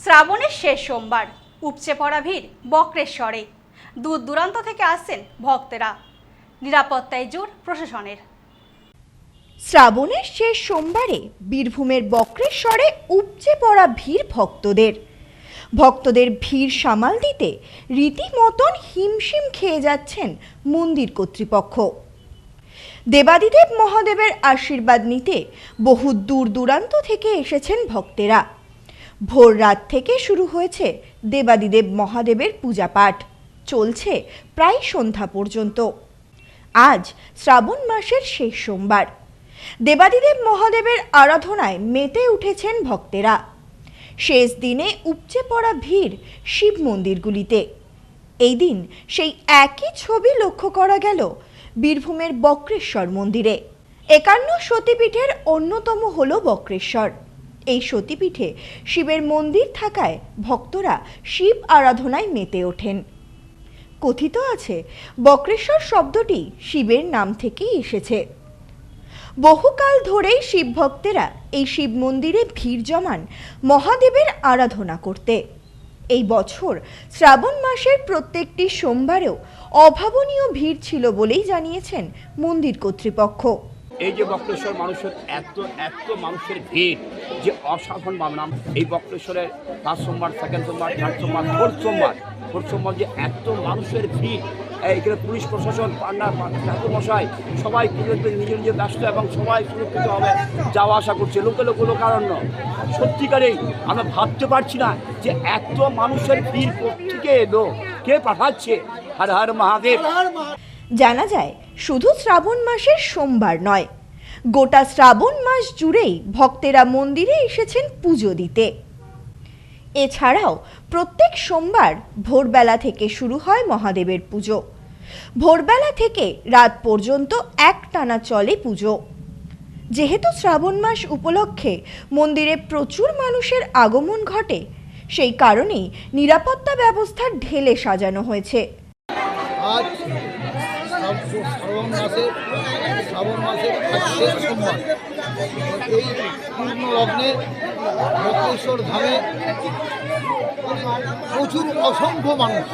শ্রাবণের শেষ সোমবার, উপচে পড়া ভিড় বক্রেশ্বরে। দূর দূরান্ত থেকে আসছেন ভক্তেরা। নিরাপত্তায় জোর প্রশাসনের। শ্রাবণের শেষ সোমবারে বীরভূমের বক্রেশ্বরে উপচে পড়া ভিড় ভক্তদের। ভক্তদের ভিড় সামাল দিতে রীতিমতন হিমশিম খেয়ে যাচ্ছেন মন্দির কর্তৃপক্ষ। দেবাদিদেব মহাদেবের আশীর্বাদ নিতে বহু দূর দূরান্ত থেকে এসেছেন ভক্তেরা। ভোর রাত থেকে শুরু হয়েছে দেবাদিদেব মহাদেবের পূজাপাঠ। চলছে প্রায় সন্ধ্যা পর্যন্ত। আজ শ্রাবণ মাসের শেষ সোমবার। দেবাদিদেব মহাদেবের আরাধনায় মেতে উঠেছেন ভক্তেরা। শেষ দিনে উপচে পড়া ভিড় শিব মন্দিরগুলিতে। এই দিন সেই একই ছবি লক্ষ্য করা গেল বীরভূমের বক্রেশ্বর মন্দিরে। একান্ন সতীপীঠের অন্যতম হল বক্রেশ্বর। এই সতীপীঠে শিবের মন্দির থাকায় ভক্তরা শিব আরাধনায় মেতে ওঠেন। কথিত আছে, বক্রেশ্বর শব্দটি শিবের নাম থেকেই এসেছে। বহুকাল ধরেই শিব ভক্তেরা এই শিব মন্দিরে ভিড় জমান মহাদেবের আরাধনা করতে। এই বছর শ্রাবণ মাসের প্রত্যেকটি সোমবারেও অভাবনীয় ভিড় ছিল বলেই জানিয়েছেন মন্দির কর্তৃপক্ষ। এই যে বক্রেশ্বর মানুষের এত এত মানুষের ভিড় যে অসাধারণ ভাবনা। এই বক্রেশ্বরের ফার্স্ট সোমবার সেকেন্ড সোমবার থার্ড সোমবার ফোর্থ সোমবার ফোর্থ সোমবার যে এত মানুষের ভিড় এখানে পুলিশ প্রশাসন, পান্ডা ঠাকুর মশাই, সবাই পুজোতে নিজের নিজের ব্যস্ত এবং সবাই সুরক্ষিতভাবে যাওয়া আসা করছে। লোকে লোক লোকারণ্য। সত্যিকারেই আমরা ভাবতে পারছি না যে এত মানুষের ভিড় কোথেকে এলো? কে পাঠাচ্ছে? হর হর মহাদেব। জানা যায় শুধু শ্রাবণ মাসের সোমবার নয়। গোটা শ্রাবণ মাস জুড়েই ভক্তেরা মন্দিরে এসেছেন পুজো দিতে। এছাড়াও প্রত্যেক সোমবার ভোরবেলা থেকে শুরু হয় মহাদেবের পুজো। ভোরবেলা থেকে রাত পর্যন্ত একটানা চলে পুজো। যেহেতু শ্রাবণ মাস উপলক্ষে মন্দিরে প্রচুর মানুষের আগমন ঘটে, সেই কারণেই নিরাপত্তা ব্যবস্থা ঢেলে সাজানো হয়েছে। শ্রাব- মাসের শ্রাবণ আজ শেষ সোমবার। এই পূর্ণ লগ্নে বক্রেশ্বর ধামে প্রচুর অসংখ্য মানুষ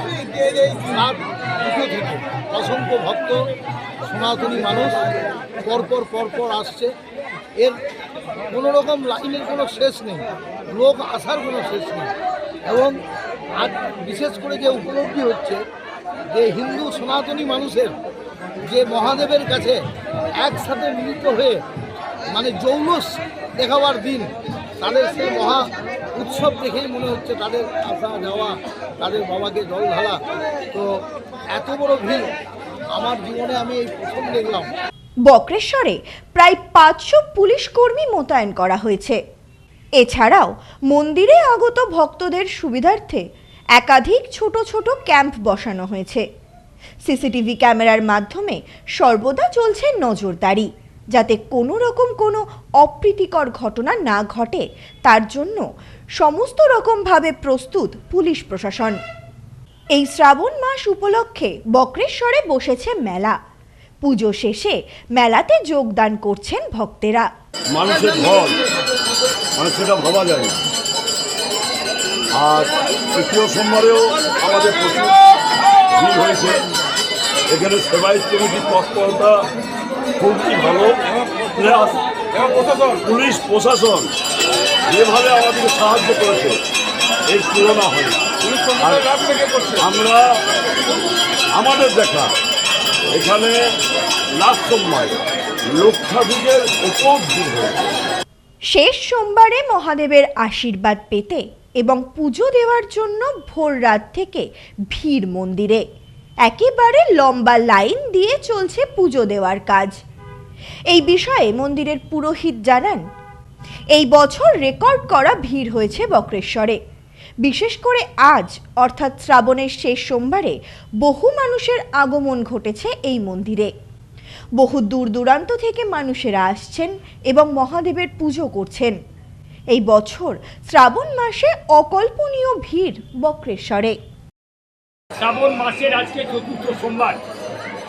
রাত দুটো থেকে অসংখ্য ভক্ত, সনাতনী মানুষ পরপর পরপর আসছে। এর কোনো রকম লাইনের কোনো শেষ নেই, লোক আসার কোনো শেষ নেই এবং আজ বিশেষ করে যে উপলব্ধি হচ্ছে যে হিন্দু সনাতনী মানুষের যে মহাদেবের কাছে একসাথে মিলিত হয়ে মানে জৌলস দেখাবার দিন, তাদের সেই মহা উৎসব দেখেই মনে হচ্ছে তাদের আসা যাওয়া তাদের বাবাকে জল ঢালা। তো এত বড় ভিড় আমার জীবনে আমি এই প্রথম দেখলাম। বক্রেশ্বরে প্রায় পাঁচশো পুলিশ কর্মী মোতায়েন করা হয়েছে। এছাড়াও মন্দিরে আগত ভক্তদের সুবিধার্থে একাধিক ছোট ছোট ক্যাম্প বসানো হয়েছে। সিসিটিভি ক্যামেরার মাধ্যমে সর্বদা চলছে নজরদারি, যাতে কোনো রকম কোনো অপ্রীতিকর ঘটনা না ঘটে, তার জন্য সমস্ত রকমভাবে প্রস্তুত পুলিশ প্রশাসন। এই শ্রাবণ মাস উপলক্ষে বক্রেশ্বরে বসেছে মেলা। পুজো শেষে মেলাতে যোগদান করছেন ভক্তেরা। মানুষের ঢল মানে সেটা ভাবা যায় আর তৃতীয় সোমবারেও আমাদের প্রচুর ভিড় হয়েছে। এখানে সেবাই কমিটির তৎপরতা খুবই ভালো। প্লাস পুলিশ প্রশাসন যেভাবে আমাদেরকে সাহায্য করেছে এর তুলনা হয় আমরা আমাদের দেখা এখানে লাস্ট সোমবার লক্ষাধিকের ওপর ভিড় শেষ সোমবারে মহাদেবের আশীর্বাদ পেতে এবং পুজো দেওয়ার জন্য ভোর রাত থেকে ভিড় মন্দিরে। একেবারে লম্বা লাইন দিয়ে চলছে পুজো দেওয়ার কাজ। এই বিষয়ে মন্দিরের পুরোহিত জানান, এই বছর রেকর্ড করা ভিড় হয়েছে বক্রেশ্বরে। বিশেষ করে আজ, অর্থাৎ শ্রাবণের শেষ সোমবারে, বহু মানুষের আগমন ঘটেছে এই মন্দিরে। বহু দূর দূরান্ত থেকে মানুষেরা আসছেন এবং মহাদেবের পুজো করছেন। এই বছর শ্রাবণ মাসে অকল্পনীয় ভিড় বক্রেশ্বরে। শ্রাবণ মাসের আজকে চতুর্থ সোমবার।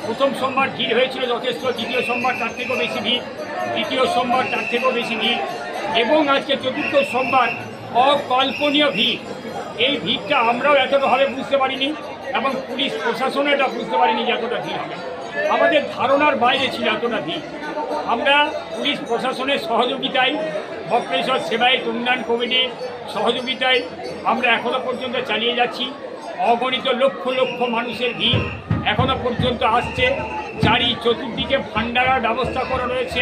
প্রথম সোমবার ভিড় হয়েছিল যথেষ্ট, দ্বিতীয় সোমবার তার থেকেও বেশি ভিড়, তৃতীয় সোমবার তার থেকেও বেশি ভিড়, এবং আজকে চতুর্থ সোমবার অকল্পনীয় ভিড়। এই ভিড়টা আমরাও এতটাভাবে বুঝতে পারিনি, এবং পুলিশ প্রশাসনও এটা বুঝতে পারিনি যে এতটা ভিড় হবে। আমাদের ধারণার বাইরে ছিল এতটা ভিড়। আমরা পুলিশ প্রশাসনের সহযোগিতায় ভক্তেশ্বর সেবায়ত উন্নয়ন কমিটির সহযোগিতায় আমরা এখনও পর্যন্ত চালিয়ে যাচ্ছি। অগণিত লক্ষ লক্ষ মানুষের ভিড় এখনও পর্যন্ত আসছে। চারি চতুর্দিকে ভান্ডারার ব্যবস্থা করা রয়েছে।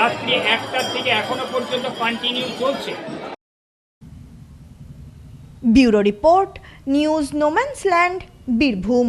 রাত্রি একটার থেকে এখনও পর্যন্ত কন্টিনিউ চলছে। Bureau report news no man's land Birbhum.